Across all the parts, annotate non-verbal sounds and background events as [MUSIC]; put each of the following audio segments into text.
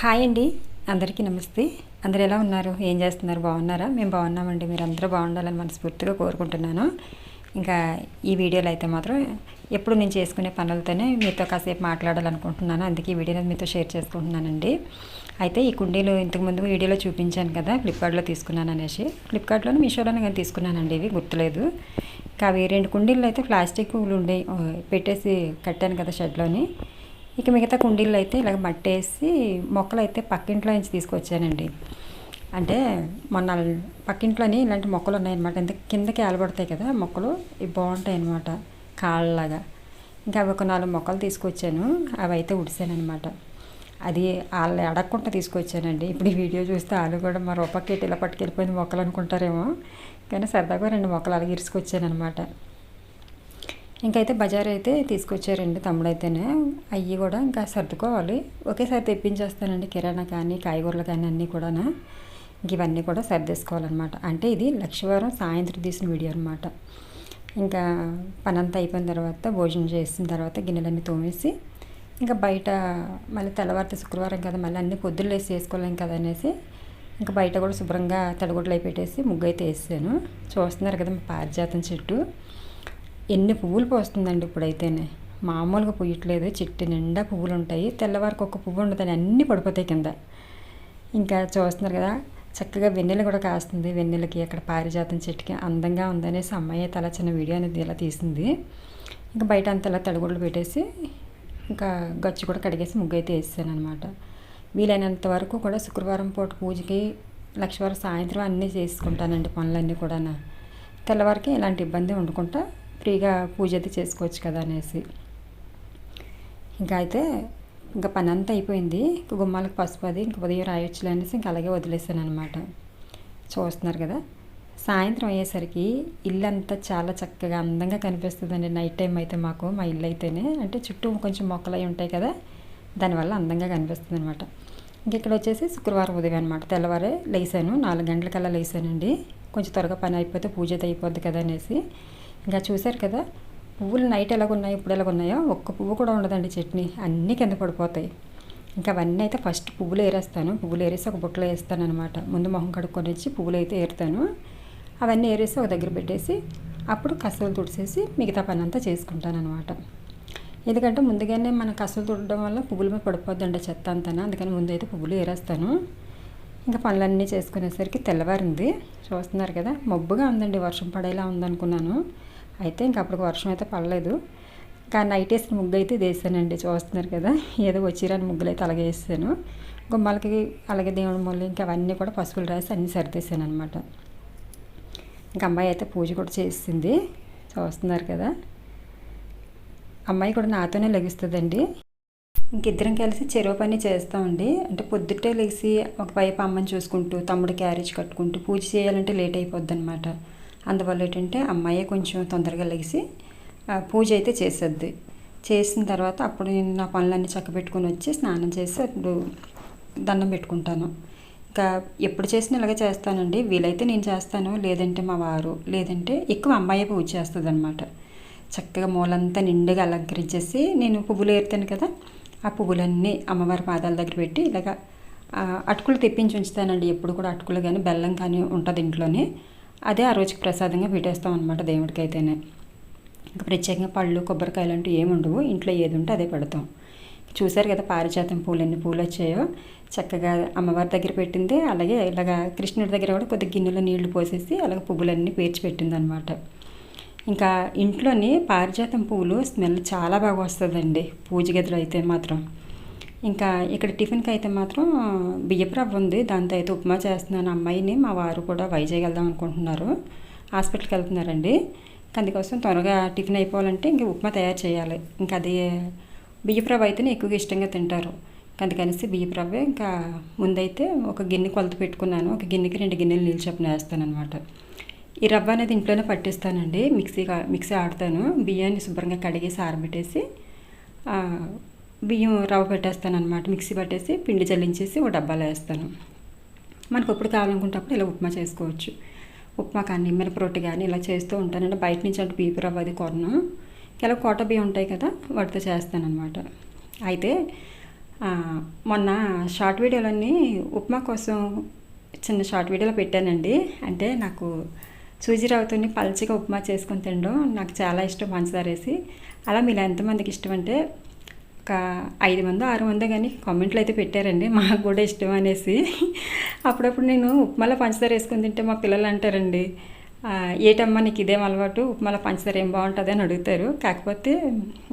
Hi అండి. అందరికీ నమస్తే. అందరు ఎలా ఉన్నారు? ఏం చేస్తున్నారు? బాగున్నారా? మేము బాగున్నామండి. మీరు అందరూ బాగుండాలని మనస్ఫూర్తిగా కోరుకుంటున్నాను. ఇంకా ఈ వీడియోలో అయితే మాత్రం ఎప్పుడు నేను చేసుకునే పనులతోనే మీతో కాసేపు మాట్లాడాలనుకుంటున్నాను. అందుకే ఈ వీడియోని మీతో షేర్ చేసుకుంటున్నానండి. అయితే ఈ కుండీలు ఇంతకుముందు వీడియోలో చూపించాను కదా ఫ్లిప్కార్ట్లో తీసుకున్నాను అనేసి. ఫ్లిప్కార్ట్లోనే మీషోలోనే కానీ తీసుకున్నానండి. ఇవి గుర్తులేదు. ఇంకా అవి రెండు కుండీలు అయితే ప్లాస్టిక్ ఉండే పెట్టేసి కట్టాను కదా షెడ్లోని. ఇక మిగతా కుండీల్లో అయితే ఇలాగ మట్టేసి మొక్కలు అయితే పక్కింట్లో నుంచి తీసుకొచ్చానండి. అంటే మొన్న పక్కింట్లోని ఇలాంటి మొక్కలు ఉన్నాయన్నమాట. ఇంత కిందకి ఏలబడతాయి కదా మొక్కలు ఇవి బాగుంటాయి అన్నమాట కాళ్ళలాగా. ఇంకా అవి ఒక నాలుగు మొక్కలు తీసుకొచ్చాను. అవి అయితే ఉడిసాను అనమాట అది వాళ్ళు అడగకుండా తీసుకొచ్చానండి. ఇప్పుడు ఈ వీడియో చూస్తే వాళ్ళు కూడా మా రూపకెట్టి ఇలా పట్టుకెళ్ళిపోయింది మొక్కలు అనుకుంటారేమో. కానీ సరదాగా రెండు మొక్కలు అలాగే ఇరుసుకొచ్చానమాట ఇంకైతే బజార్ అయితే తీసుకొచ్చారండి తమ్ముడు అయితేనే అవి కూడా ఇంకా సర్దుకోవాలి. ఒకేసారి తెప్పించేస్తానండి కిరాణా కానీ కాయగూరలు కానీ అన్నీ కూడా ఇవన్నీ కూడా సర్దేసుకోవాలన్నమాట. అంటే ఇది లక్షవారం సాయంత్రం తీసిన వీడియో అనమాట ఇంకా పనంతా అయిపోయిన తర్వాత భోజనం చేసిన తర్వాత గిన్నెలన్నీ తోమేసి ఇంకా బయట మళ్ళీ తెల్లవారితే శుక్రవారం కదా మళ్ళీ అన్నీ పొద్దులు వేసి వేసుకోలేం కదా అనేసి ఇంకా బయట కూడా శుభ్రంగా తడగొడ్లు అయిపెట్టేసి ముగ్గు అయితే వేసాను. చూస్తున్నారు కదా మా పారిజాతం చెట్టు. ఎన్ని పువ్వులు పోస్తుందండి ఇప్పుడైతేనే. మామూలుగా పూయట్లేదు. చెట్టు నిండా పువ్వులు ఉంటాయి తెల్లవారికి ఒక పువ్వు ఉండదని అన్నీ పడిపోతాయి కింద. ఇంకా చూస్తున్నారు కదా చక్కగా వెన్నెల కూడా కాస్తుంది. వెన్నెలకి అక్కడ పారిజాతం చెట్టుకి అందంగా ఉందనేసి అమ్మాయి అయితే అలా చిన్న వీడియో అనేది ఇలా తీసింది. ఇంకా బయట అంతలా ఇలా తడిగుడ్లు పెట్టేసి ఇంకా గచ్చు కూడా కడిగేసి ముగ్గు అయితే వేసాను అనమాట వీలైనంత వరకు కూడా శుక్రవారం పూట పూజకి లక్షవారం సాయంత్రం అన్నీ చేసుకుంటానండి పనులన్నీ కూడా తెల్లవారికి ఎలాంటి ఇబ్బంది ఉండకుండా ఫ్రీగా పూజ అయితే చేసుకోవచ్చు కదా అనేసి. ఇంకా అయితే ఇంకా పని అంతా అయిపోయింది. ఇంకా గుమ్మాలకు పసుపు అది ఇంక ఉదయం రాయొచ్చులే అనేసి ఇంకా అలాగే వదిలేసాను అనమాట చూస్తున్నారు కదా? సాయంత్రం అయ్యేసరికి ఇల్లు అంతా చాలా చక్కగా అందంగా కనిపిస్తుందండి. నైట్ టైం అయితే మాకు మా ఇల్లు అయితేనే. అంటే చుట్టూ కొంచెం మొక్కలు అయి ఉంటాయి కదా దానివల్ల అందంగా కనిపిస్తుంది అనమాట ఇంక ఇక్కడ వచ్చేసి శుక్రవారం ఉదయం అనమాట తెల్లవారే లేసాను. నాలుగు గంటలకల్లా లేసానండి. కొంచెం త్వరగా పని అయిపోతే పూజ అయితే అయిపోద్ది కదా అనేసి. ఇంకా చూశారు కదా? పువ్వులు నైట్ ఎలాగున్నాయో ఇప్పుడు ఎలాగున్నాయో ఒక్క పువ్వు కూడా ఉండదండి చట్నీ. అన్నీ కింద పడిపోతాయి. ఇంకా అవన్నీ అయితే ఫస్ట్ పువ్వులు ఏరేస్తాను. పువ్వులు ఏరేసి ఒక బుట్టలో వేస్తాను అనమాట ముందు మొహం కడుక్కొని వచ్చి పువ్వులు అయితే ఏరుతాను. అవన్నీ ఏరేసి ఒక దగ్గర పెట్టేసి అప్పుడు కసలు తుడిసేసి మిగతా పని అంతా చేసుకుంటాను అనమాట ఎందుకంటే ముందుగానే మన కసలు తుడడం వల్ల పువ్వుల మీద పడిపోద్దండి చెత్త అంతా అందుకని ముందు అయితే పువ్వులు ఏరేస్తాను. ఇంకా పనులన్నీ చేసుకునేసరికి తెల్లవారింది. చూస్తున్నారు కదా? మబ్బుగా ఉందండి వర్షం పడేలా ఉందనుకున్నాను. అయితే ఇంక అప్పటికి వర్షం అయితే పడలేదు. కానీ నైట్ వేసిన ముగ్గు అయితే వేసానండి చూస్తున్నారు కదా ఏదో వచ్చిరాని ముగ్గులు అయితే అలాగే వేసాను. గుమ్మాలకి అలాగే దేవుడి ముళ్ళు ఇంకా అవన్నీ కూడా పసుపులు రాసి అన్నీ సరిదేశాను అనమాట ఇంకా అమ్మాయి అయితే పూజ కూడా చేసింది. చూస్తున్నారు కదా. అమ్మాయి కూడా నాతోనే లెగిస్తుందండి. ఇంకిద్దరం కలిసి చెరువు పని చేస్తామండి. అంటే పొద్దుటే లేచి ఒక వైపు అమ్మని చూసుకుంటూ తమ్ముడు క్యారేజ్ కట్టుకుంటూ పూజ చేయాలంటే లేట్ అయిపోద్ది అనమాట అందువల్ల ఏంటంటే అమ్మాయి కొంచెం తొందరగా లెగిసి పూజ అయితే చేసేద్ది. చేసిన తర్వాత అప్పుడు నేను నా పనులన్నీ చక్కబెట్టుకొని వచ్చి స్నానం చేసి అప్పుడు దండం పెట్టుకుంటాను. ఇంకా ఎప్పుడు చేసినా ఇలాగే చేస్తానండి. వీలైతే నేను చేస్తాను. లేదంటే మా వారు లేదంటే ఎక్కువ అమ్మాయి పూజ చేస్తుంది అనమాట చక్కగా మూలంతా నిండుగా అలంకరించేసి నేను పువ్వులు ఏరుతాను కదా ఆ పువ్వులన్నీ అమ్మవారి పాదాల దగ్గర పెట్టి ఇలాగ అటుకులు తెప్పించి ఉంచుతానండి. ఎప్పుడు కూడా అటుకులు కానీ బెల్లం కానీ ఉంటుంది ఇంట్లోనే. అదే ఆ రోజుకి ప్రసాదంగా పెట్టేస్తాం అనమాట దేవుడికి అయితేనే ఇంకా ప్రత్యేకంగా పళ్ళు కొబ్బరికాయలు అంటూ ఏమి ఉండవు. ఇంట్లో ఏది ఉంటే అదే పెడతాం. చూసారు కదా పారిజాతం పూలు ఎన్ని పూలు వచ్చాయో? చక్కగా అమ్మవారి దగ్గర పెట్టింది. అలాగే ఇలాగ కృష్ణుడి దగ్గర కూడా కొద్దిగా గిన్నెలో నీళ్ళు పోసేసి అలాగే పువ్వులన్నీ పేర్చి పెట్టింది అనమాట ఇంకా ఇంట్లోని పారిజాతం పువ్వులు స్మెల్ చాలా బాగా వస్తుందండి. పూజ గదిలో అయితే మాత్రం. ఇంకా ఇక్కడ టిఫిన్కి అయితే మాత్రం బియ్యపు రవ్వ ఉంది. దాంతో అయితే ఉప్మా చేస్తున్నాను. అమ్మాయిని మా వారు కూడా వైజాగ్ వెళ్దాం అనుకుంటున్నారు. హాస్పిటల్కి వెళ్తున్నారండి. అందుకోసం త్వరగా టిఫిన్ అయిపోవాలంటే ఇంక ఉప్మా తయారు చేయాలి. ఇంకా అది బియ్యపు రవ్వ అయితేనే ఎక్కువగా ఇష్టంగా తింటారు. అందుకనేసి బియ్యప్రవ్వే ఇంకా ముందైతే ఒక గిన్నె కొలత పెట్టుకున్నాను. ఒక గిన్నెకి రెండు గిన్నెలు నీళ్ళు చొప్పున వేస్తానమాట ఈ రవ్వ అనేది ఇంట్లోనే పట్టిస్తానండి. మిక్సీ మిక్సీ ఆడతాను. బియ్యాన్ని శుభ్రంగా కడిగేసి ఆరబెట్టేసి బియ్యం రవ్వ పెట్టేస్తాను అనమాట మిక్సీ పట్టేసి పిండి జల్లించేసి ఒక డబ్బాలో వేస్తాను. మనకు ఎప్పుడు కావాలనుకుంటే అప్పుడు ఇలా ఉప్మా చేసుకోవచ్చు. ఉప్మా కానీ మినపరొట్టి కానీ ఇలా చేస్తూ ఉంటానంటే బయట నుంచి అంటే బీపీ రవ్వ అది కొన్నాను ఇలా కోట బియ్యం ఉంటాయి కదా వాటితో చేస్తానన్నమాట. అయితే మొన్న షార్ట్ వీడియోలన్నీ ఉప్మా కోసం చిన్న షార్ట్ వీడియోలో పెట్టానండి. అంటే నాకు సూజీ రవ్వతోని పల్చగా ఉప్మా చేసుకొని తినడం నాకు చాలా ఇష్టం పంచదార వేసి అలా మీరు ఎంతమందికి ఇష్టం అంటే ఒక ఐదు మంది ఆరు మంది కానీ కామెంట్లు అయితే పెట్టారండి. మాకు కూడా ఇష్టం అనేసి. అప్పుడప్పుడు నేను ఉప్మాలో పంచదార వేసుకుని తింటే మా పిల్లలు అంటారండి ఏటమ్మా నీకు ఇదేం అలవాటు? ఉప్మాలో పంచదార ఏం బాగుంటుంది? అని అడుగుతారు. కాకపోతే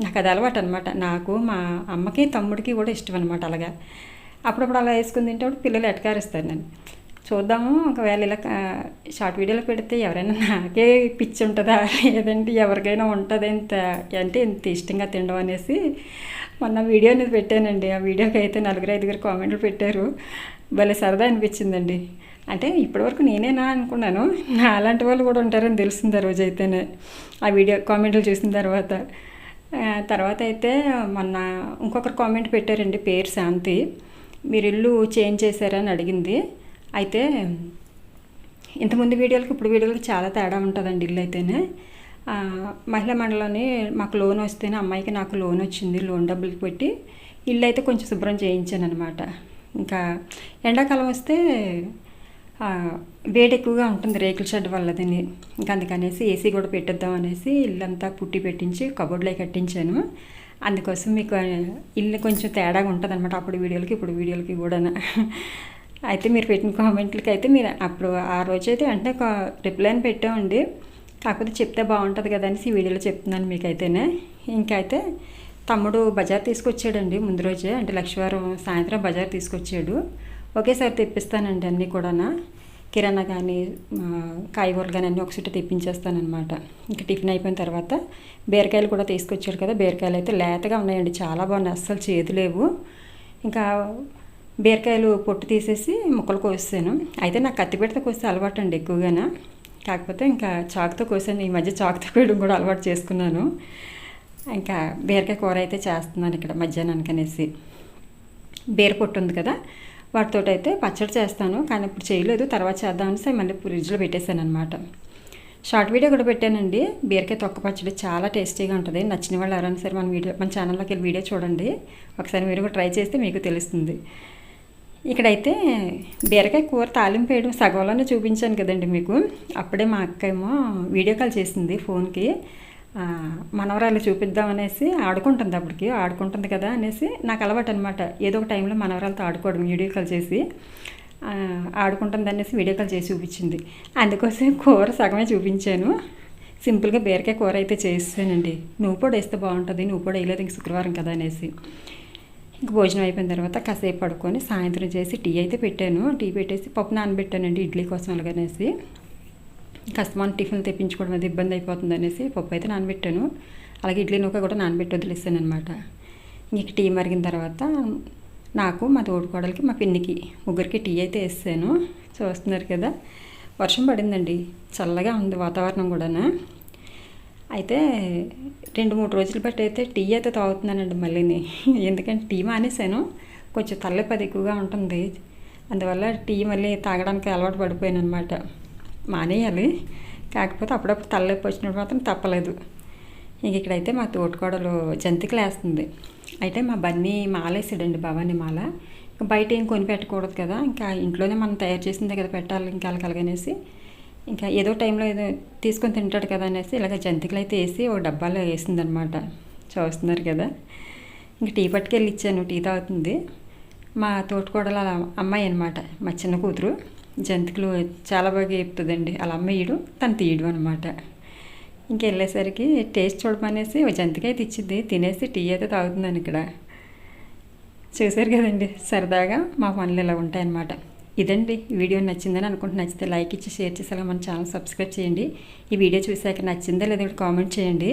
నాకు అది అలవాటు అనమాట నాకు మా అమ్మకి తమ్ముడికి కూడా ఇష్టం అనమాట అలాగా. అప్పుడప్పుడు అలా వేసుకుని తింటే అప్పుడు పిల్లలు ఎటకారిస్తారు నేను చూద్దాము. ఒకవేళ ఇలా షార్ట్ వీడియోలో పెడితే ఎవరైనా నాకే పిచ్చి ఉంటుందా? లేదంటే ఎవరికైనా ఉంటుంది? ఇంత అంటే ఇంత ఇష్టంగా తినడం అనేసి మొన్న వీడియో అనేది పెట్టానండి. ఆ వీడియోకి అయితే నలుగురు ఐదుగురు కామెంట్లు పెట్టారు. భలే సరదా అనిపించిందండి. అంటే ఇప్పటివరకు నేనేనా అనుకున్నాను. నా అలాంటి వాళ్ళు కూడా ఉంటారని తెలిసింది ఆ రోజు అయితేనే ఆ వీడియో కామెంట్లు చూసిన తర్వాత. తర్వాత అయితే మొన్న ఇంకొకరు కామెంట్ పెట్టారండి పేరు శాంతి. మీరు ఇల్లు చేంజ్ చేశారని అడిగింది. అయితే ఇంతకుముందు వీడియోలకి ఇప్పుడు వీడియోలకి చాలా తేడా ఉంటుందండి ఇల్లు అయితేనే. మహిళా మండలని మాకు లోన్ వస్తేనే అమ్మాయికి నాకు లోన్ వచ్చింది లోన్ డబ్బులు పెట్టి ఇల్లు అయితే కొంచెం శుభ్రం చేయించాను అనమాట ఇంకా ఎండాకాలం వస్తే వేడి ఎక్కువగా ఉంటుంది రేకుల షెడ్ వల్లదని. ఇంకా అందుకనేసి ఏసీ కూడా పెట్టేద్దాం అనేసి ఇల్లంతా పుట్టి పెట్టించి కబోర్డ్లో కట్టించాను. అందుకోసం మీకు ఇల్లు కొంచెం తేడాగా ఉంటుంది అనమాట అప్పుడు వీడియోలకి ఇప్పుడు వీడియోలకి కూడా అయితే మీరు పెట్టిన కామెంట్లకి అయితే మీరు అప్పుడు ఆ రోజు అయితే అంటే ఒక రిప్లై అని పెట్టామండి. కాకపోతే చెప్తే బాగుంటుంది కదా అనేసి ఈ వీడియోలో చెప్తున్నాను మీకైతేనే. ఇంకైతే తమ్ముడు బజార్ తీసుకొచ్చాడండి ముందు రోజే. అంటే లక్షవారం సాయంత్రం బజార్ తీసుకొచ్చాడు. ఒకేసారి తెప్పిస్తానండి అన్నీ కూడా కిరాణా కానీ కాయగూరలు కానీ అన్నీ ఒకసారి తెప్పించేస్తానమాట ఇంకా టిఫిన్ అయిపోయిన తర్వాత బీరకాయలు కూడా తీసుకొచ్చాడు కదా. బీరకాయలు అయితే లేతగా ఉన్నాయండి. చాలా బాగున్నాయి. అస్సలు చేదు లేవు. ఇంకా బీరకాయలు పొట్టు తీసేసి ముక్కలు కోసాను అయితే నాకు కత్తిపీటతో కోస్తే అలవాటు అండి ఎక్కువగానే. కాకపోతే ఇంకా చాకుతో కోసాను. ఈ మధ్య చాకుతో కోయడం కూడా అలవాటు చేసుకున్నాను. ఇంకా బీరకాయ కూర అయితే చేస్తున్నాను ఇక్కడ మధ్యాహ్నానికి అనేసి. బీర పొట్టు ఉంది కదా వాటితో అయితే పచ్చడి చేస్తాను. కానీ ఇప్పుడు చేయలేదు. తర్వాత చేద్దామని మళ్ళీ ఫ్రిడ్జ్లో పెట్టేశాను అనమాట షార్ట్ వీడియో కూడా పెట్టానండి. బీరకాయ తొక్క పచ్చడి చాలా టేస్టీగా ఉంటుంది. నచ్చిన వాళ్ళు ఎవరైనా సరే మన వీడియో మన ఛానల్లోకి వెళ్ళి వీడియో చూడండి. ఒకసారి మీరు కూడా ట్రై చేస్తే మీకు తెలుస్తుంది. ఇక్కడైతే బీరకాయ కూర తాలింపు వేయడం సగంలోనే చూపించాను కదండి మీకు. అప్పుడే మా అక్క ఏమో వీడియో కాల్ చేసింది ఫోన్కి. మనవరాలు చూపిద్దాం అనేసి ఆడుకుంటుంది అప్పటికి ఆడుకుంటుంది కదా అనేసి నాకు అలవాటు అనమాట ఏదో ఒక టైంలో మనవరాలతో ఆడుకోవడం వీడియో కాల్ చేసి ఆడుకుంటుంది అనేసి వీడియో కాల్ చేసి చూపించింది. అందుకోసం కూర సగమే చూపించాను. సింపుల్గా బీరకాయ కూర అయితే చేసానండి నువ్వు కూడా వేస్తే బాగుంటుంది నువ్వు కూడా వేయలేదు ఇంక శుక్రవారం కదా అనేసి. భోజనం అయిపోయిన తర్వాత కాసేపు పడుకొని సాయంత్రం చేసి టీ అయితే పెట్టాను. టీ పెట్టేసి పప్పు నానబెట్టానండి ఇడ్లీ కోసం అలాగనేసి. కస్టమర్ టిఫిన్ తెప్పించుకోవడం అది ఇబ్బంది అయిపోతుంది అనేసి పప్పు అయితే నానబెట్టాను. అలాగే ఇడ్లీ నూక కూడా నానబెట్టి వదిలేసాను అనమాట ఇంక టీ మరిగిన తర్వాత నాకు మా తోడుకోడలకి మా పిన్నికి ముగ్గురికి టీ అయితే వేసాను. చూస్తున్నారు కదా వర్షం పడిందండి. చల్లగా ఉంది వాతావరణం కూడా అయితే రెండు మూడు రోజులు బట్టి అయితే టీ అయితే తాగుతున్నానండి మళ్ళీని. [LAUGHS] ఎందుకంటే టీ మానేశాను. కొంచెం తలపది ఎక్కువగా ఉంటుంది. అందువల్ల టీ మళ్ళీ తాగడానికి అలవాటు పడిపోయాను అనమాట మానేయాలి. కాకపోతే అప్పుడప్పుడు తలనొప్పి వచ్చినప్పుడు మాత్రం తప్పలేదు. ఇంక ఇక్కడైతే మా తోటికోడలు జంతికలు వేస్తుంది. అయితే మా బన్నీ మాలేసాడండి భవానీ మాల. ఇంకా బయట ఏం కొని పెట్టకూడదు కదా. ఇంకా ఇంట్లోనే మనం తయారు చేసిందే కదా పెట్టాలి. ఇంకా అలాగనేసి ఇంకా ఏదో టైంలో ఏదో తీసుకొని తింటాడు కదా అనేసి ఇలాగ జంతికలు అయితే వేసి ఓ డబ్బాలో వేసిందనమాట. చూస్తున్నారు కదా. ఇంక టీ పట్టుకెళ్ళి ఇచ్చాను. టీ తాగుతుంది. మా తోటకోడల అమ్మాయి అనమాట. మా చిన్న కూతురు. జంతికలు చాలా బాగా చెప్తుందండి అలా అమ్మేయడం తను తీయడం అనమాట. ఇంకెళ్ళేసరికి టేస్ట్ చూడమనేసి ఓ జంతిక అయితే ఇచ్చింది. తినేసి టీ అయితే తాగుతున్నాను ఇక్కడ. చూశారు కదండి. సరదాగా మా పనులు ఇలా ఉంటాయన్నమాట. ఇదండి. వీడియో నచ్చిందని అనుకుంటే నచ్చితే లైక్ ఇచ్చి షేర్ చేసేలా మన ఛానల్ సబ్స్క్రైబ్ చేయండి. ఈ వీడియో చూసాక నచ్చిందా లేదా కామెంట్ చేయండి.